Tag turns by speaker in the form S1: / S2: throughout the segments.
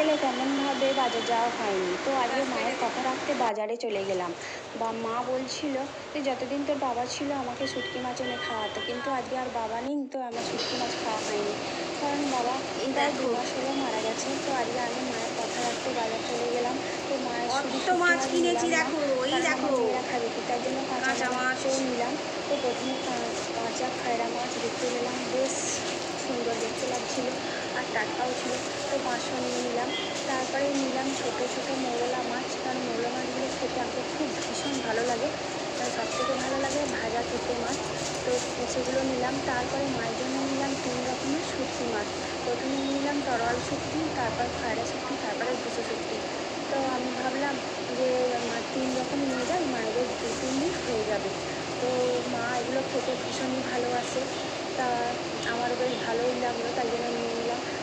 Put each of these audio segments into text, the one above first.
S1: বিকেলে তেমনভাবে বাজার যাওয়া হয়নি। তো আজকে মায়ের কথা রাখতে বাজারে চলে গেলাম। বা মা বলছিল যে যতদিন তোর বাবা ছিল আমাকে শুটকি মাছ এনে খাওয়াতো কিন্তু আজকে আর বাবা নেই তো আমার শুটকি মাছ খাওয়া হয়নি। কারণ বাবা প্রায় দু মাস হলো মারা গেছে তো আজকে আমি মায়ের কথা রাখতে বাজার চলে গেলাম। তো মায়ের শুধু
S2: মাছ কিনেছি দেখো,
S1: কারণ
S2: দেখো।
S1: খাবে কি তার জন্য কাঁচা
S2: কাঁচা মাছ।
S1: মাছও নিলাম। তো প্রথমে কাঁচা খয়রা মাছ দেখতে গেলাম বেশ সুন্দর দেখতে লাগছিল। আর টাটকাও ছিল। তো পাঁচশো নিয়ে নিলাম। তারপরে নিলাম ছোটো ছোটো মোরলা মাছ। কারণ মোরলা মাছগুলো খেতে আমাকে খুব ভীষণ ভালো লাগে। সব থেকে ভালো লাগে ভাজা পেঁপে মাছ। তো সেগুলো নিলাম। তারপরে মায়ের জন্য নিলাম তিন রকমের শুটকি মাছ। প্রথমে নিলাম তরল শুটকি, তারপর খয়রা শুটকি, তারপরে দুশো শুটকি। তো আমি ভাবলাম যে তিন রকম নিয়ে যাই, মায়েদের দু, তিন দিন হয়ে যাবে। তো মা এগুলো খেতে ভীষণই ভালোবাসে। তা আমার বেশ ভালোই লাগল। তাই জন্য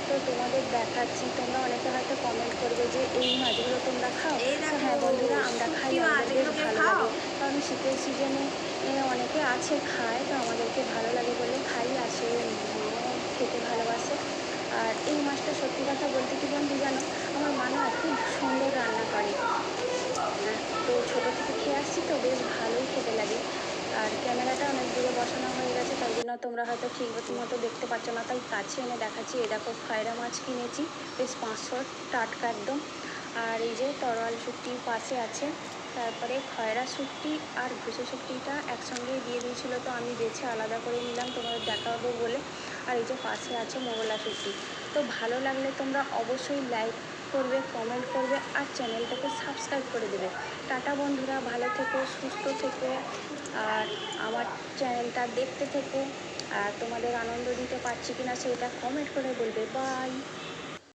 S1: তো তোমাদের দেখাচ্ছি তোমরা অনেকে হয়তো কমেন্ট করবে যে এই মাছগুলো তোমরা খাও। হ্যাঁ বন্ধুরা আমরা খাই আমাদের ভালো
S2: খাও?
S1: লাগে। কারণ শীতের সিজনে অনেকে আছে খায় তো আমাদেরকে ভালো লাগে বলে খাই আসে খেতে ভালোবাসে। আর এই মাছটা সত্যি কথা বলতে কি বন্ধু জানো আমার মা না খুব সুন্দর রান্না করে হ্যাঁ, তো ছোটো থেকে খেয়ে আসছি তো বেশ ভালোই খেতে লাগে আর ক্যামেরাটা অনেক দূরে বসানো হয়ে গেছে তাই জন্য তোমরা হয়তো ঠিক মতো দেখতে পাচ্ছ না। তাই কাছে এনে দেখাচ্ছি, এই দেখো খয়রা মাছ কিনেছি, বেশ পাঁচশো টাটকা একদম। আর এই যে তরোয়াল শুটকি পাশে আছে, তারপরে খয়রা শুটকি আর ঘুষে শুটকিটা একসঙ্গে দিয়ে দিয়েছিল, তো আমি বেছে আলাদা করে নিলাম, তোমাদের দেখাবো বলে। আর এই যে পাশে আছে মোগলা শুটকি তো ভালো লাগলে তোমরা অবশ্যই লাইক করবে, কমেন্ট করবে, আর চ্যানেলটাকে সাবস্ক্রাইব করে দেবে। টাটা বন্ধুরা, ভালো থেকো, সুস্থ থেকো। আর আমার চ্যানেলটা দেখতে থেকো আর তোমাদের আনন্দ দিতে পারছি কিনা সেটা কমেন্ট করে বলবে। বাই